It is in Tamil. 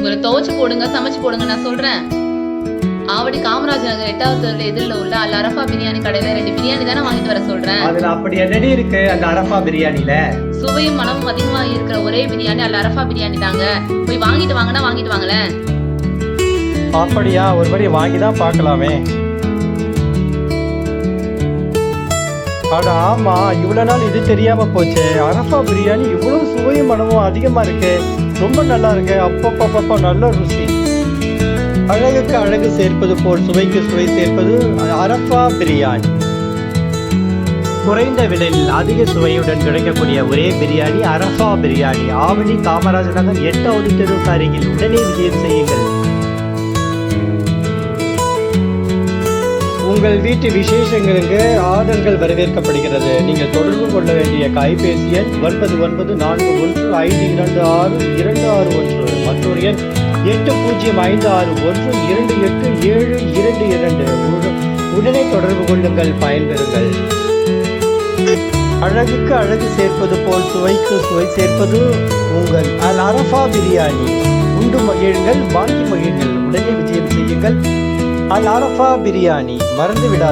உங்களை துவைச்சு போடுங்க சமைச்சு போடுங்க நான் சொல்றேன். ஆவடி காமராஜ் நகர் எட்டாவது தெருவில் எதிரில் உள்ள அல் அரஃபா பிரியாணி கடையில ரெண்டு பிரியாணி தானே வாங்கிட்டு வர சொல்றேன். அதுல அப்படி என்னடி இருக்கு அந்த அரஃபா பிரியாணில சுவையும் மனமும் அதிகமா இருக்கிற ஒரே பிரியாணி அல் அரஃபா பிரியாணி தாங்க. போய் வாங்கிட்டு வாங்கன்னா வாங்கிட்டு வாங்களேன். அப்படியா? ஒரு வாங்கி தான் பார்க்கலாமே. அட ஆமா இவ்வளவு நாள் இது தெரியாம போச்சே. அரஃபா பிரியாணி இவ்வளவு சுவையும் மனமும் அதிகமா இருக்கு. ரொம்ப நல்லா இருக்கு. அப்பப்பப்பப்பா நல்ல ருசி. அழகுக்கு அழகு சேர்ப்பது போல் சுவைக்கு சுவை சேர்ப்பது அரஃபா பிரியாணி. குறைந்த விலையில் அதிக சுவையுடன் கிடைக்கக்கூடிய ஒரே பிரியாணி அரஃபா பிரியாணி. ஆவணி காமராஜ் நகர் எட்டாவது தெரு அருகில். உடனே விஜயம் செய்யுங்கள். உங்கள் வீட்டு விசேஷங்களுக்கு ஆர்டர்கள் வரவேற்கப்படுகிறது. நீங்கள் தொடர்பு கொள்ள வேண்டிய கைபேசி எண் ஒன்பது ஒன்பது நான்கு ஒன்று ஐந்து இரண்டு ஆறு இரண்டு ஆறு ஒன்று. மற்றொரு எண் எட்டு பூஜ்ஜியம் ஐந்து ஆறு ஒன்று இரண்டு எட்டு ஏழு இரண்டு இரண்டு. உடனே தொடர்பு கொள்ளுங்கள் பயன்பெறுங்கள். அழகுக்கு அழகு சேர்ப்பது போல் சுவைக்கு சுவை சேர்ப்பது உங்கள் அல் அரஃபா பிரியாணி. உண்டு மகிழுங்கள் வாங்கி மகிழுங்கள். உடனே விஜயம் செய்யுங்கள். அல் அரஃபா பிரியாணி மறந்து விடாது